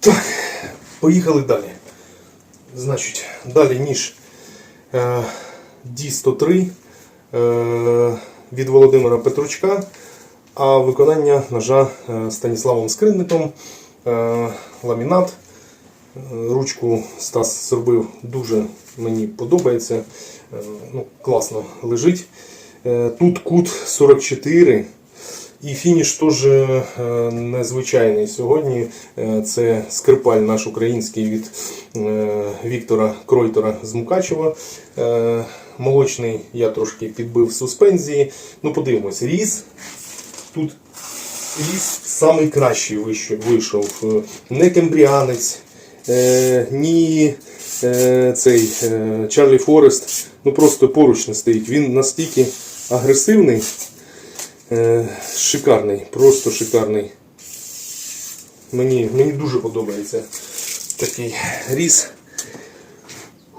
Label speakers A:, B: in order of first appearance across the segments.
A: Так, поїхали далі. Значить, далі ніж е, D103 е, від Володимира Петручка, а виконання ножа е, Станіславом Скринником, е, ламінат. Е, Ручку Стас зробив дуже мені подобається. Е, Ну, класно лежить. Тут кут 44. І фініш теж е, незвичайний сьогодні. Е, Це скрипаль наш український від е, Віктора Кройтера з Мукачева. Молочний я трошки підбив суспензії. Ну, подивимось, різ. Тут різ самий кращий вийшов- Не кембріанець, ні цей Чарлі Форест. Ну просто поруч не стоїть. Він настільки агресивний. Е, шикарний, просто шикарний. Мені, мені дуже подобається такий різ.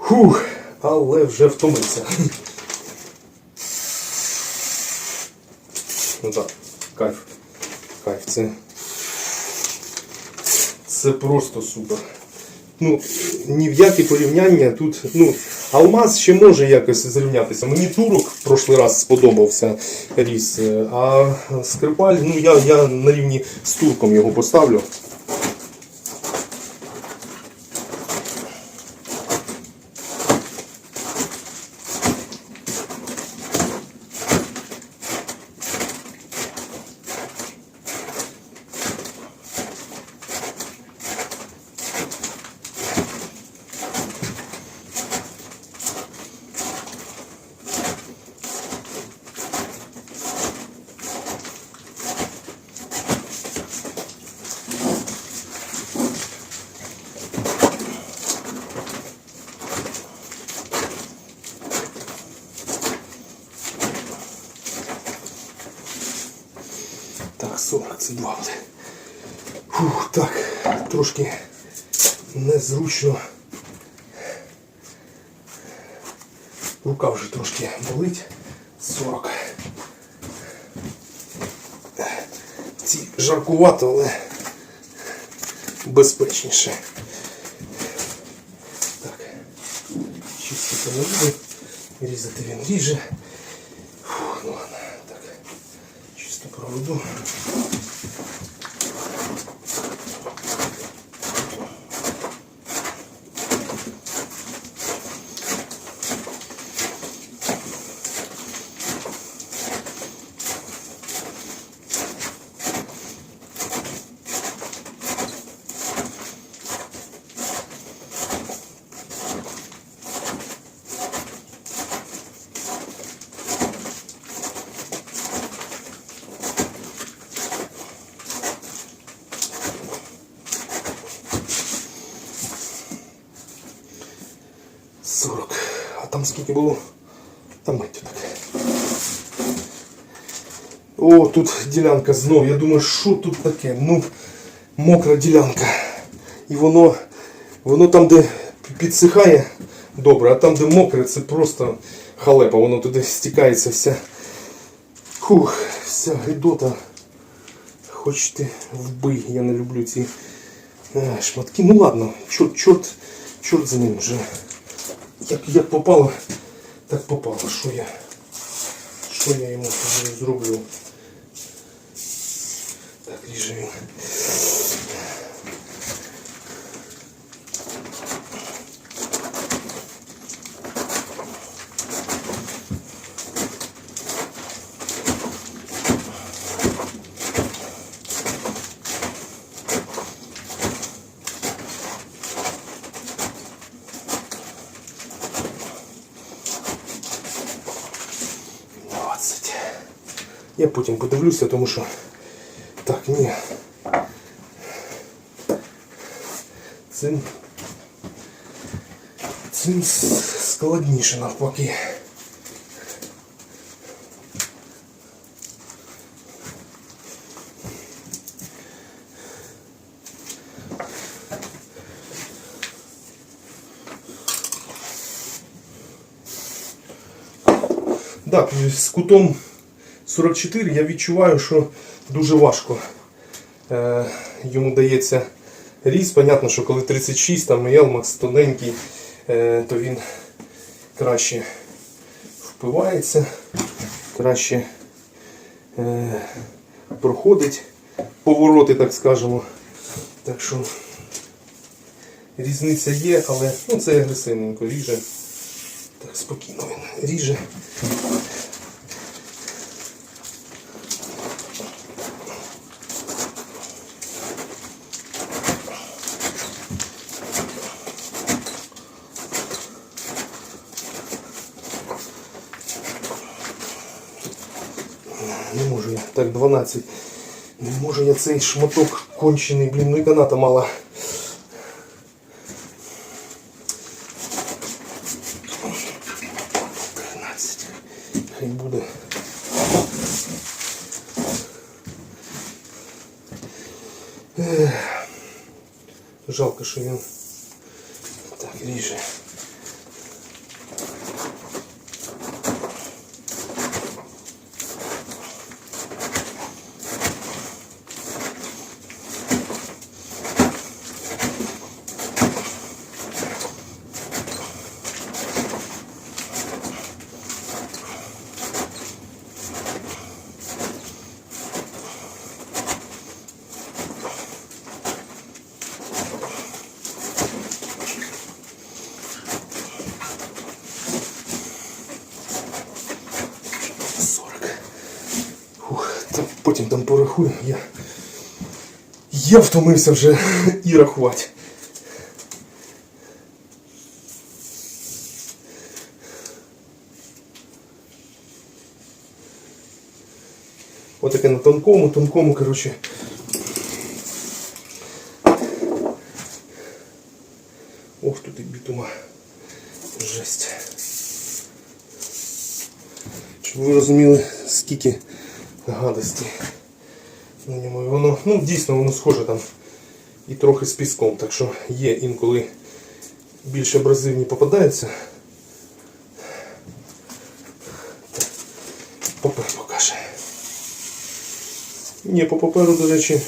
A: Фух, але вже втомився. Ну так, кайф. Кайф, це. Це просто супер. Ну, ні в які порівняння тут. Ну, алмаз ще може якось зрівнятися. Мені турок прошлий раз сподобався ріс. е, А скрипаль, ну я, я на рівні з турком його поставлю. Так, 40 це два буде. Фух, так, трошки незручно. Рука вже трошки болить. 40. Ці жаркувато, але безпечніше. Так, чистити не. Різати він ріже. Фух, ну ладно, так. Чисто проведу. Сорок. А там скільки було? Там мить так. О, тут ділянка знов. Я думаю, що тут таке? Ну, мокра ділянка. І воно, воно там, де підсихає, добре, а там, де мокре, це просто халепа. Воно туди стікається вся. Фух, вся гидота. Хоч ти вбий, я не люблю ці е, шматки. Ну ладно, чорт, чорт, чорт за ним вже. Як, як попало, так попало. Що я? Що я йому зроблю? Так, ріже Я потім подивлюся, тому що. Так, ні. Цим. Цим с- складніше навпаки. Так, з кутом 44 я відчуваю, що дуже важко е, йому дається різ. Понятно, що коли 36, там Елмакс тоненький, е, то він краще впивається, краще е, проходить повороти, так скажемо. Так що різниця є, але ну, це агресивненько ріже. Так, спокійно він ріже. Не можу я. Так, 12. Не можу я цей шматок кончений, блін, ну і каната мала. Хай буде. Жалко, що він так ріже. Потім там порахую. Я, я втомився вже і рахувати. Отаке на тонкому, тонкому, коротше. Ох, тут і бітума. Жесть. Щоб ви розуміли, скільки гадості на ньому. Воно, ну, дійсно, воно схоже там і трохи з піском, так що є інколи більш абразивні попадаються. Так, Папер покаже. Ні, по паперу, до речі,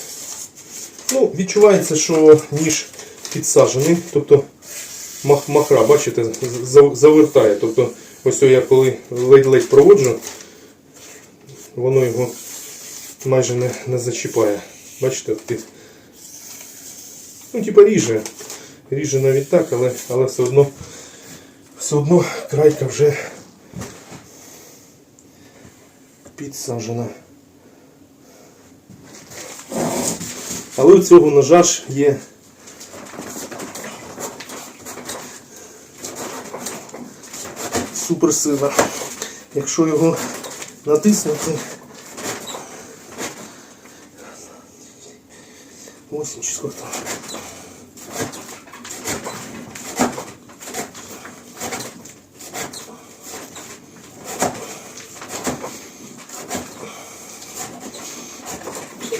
A: ну, відчувається, що ніж підсаджений, тобто мах, махра, бачите, завертає. Тобто, ось я коли ледь-ледь проводжу, воно його майже не, не зачіпає. Бачите, під... ну, типа ріже. Ріже навіть так, але, але все одно все одно крайка вже підсаджена. Але у цього ножа ж є суперсила. Якщо його натиснути. 8 чи сколько там.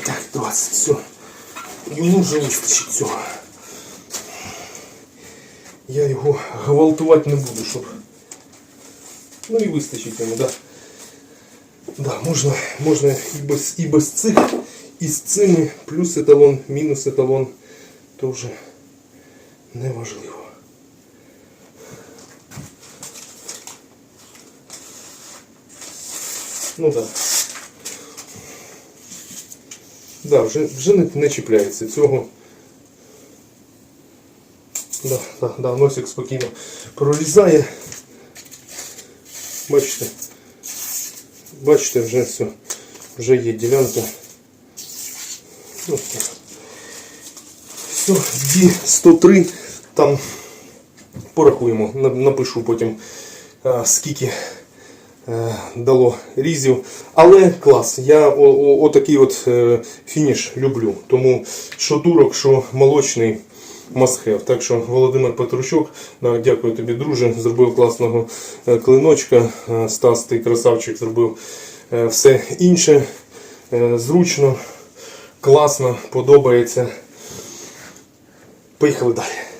A: Так, 20, все. Йому вже вистачить цього. Я його гвалтувати не буду, щоб. Ну і вистачить йому. Да. Да, можна, можна і без, і без цих, і з цими, плюс еталон, мінус еталон, то вже не важливо. Ну так. Да. Да, вже, вже не, не чіпляється цього. Да, да, да, носик спокійно прорізає. Бачите, бачите, вже все, вже є ділянка. Все, ді 103, там порахуємо, напишу потім скільки е, дало різів. Але клас, я отакий от е, фініш люблю. Тому що турок, що молочний мастхев. Так що Володимир Петрущук, дякую тобі, друже. Зробив класного е, клиночка. Е, Стас, ти красавчик, зробив е, все інше. Е, Зручно, класно, подобається. Поїхали далі.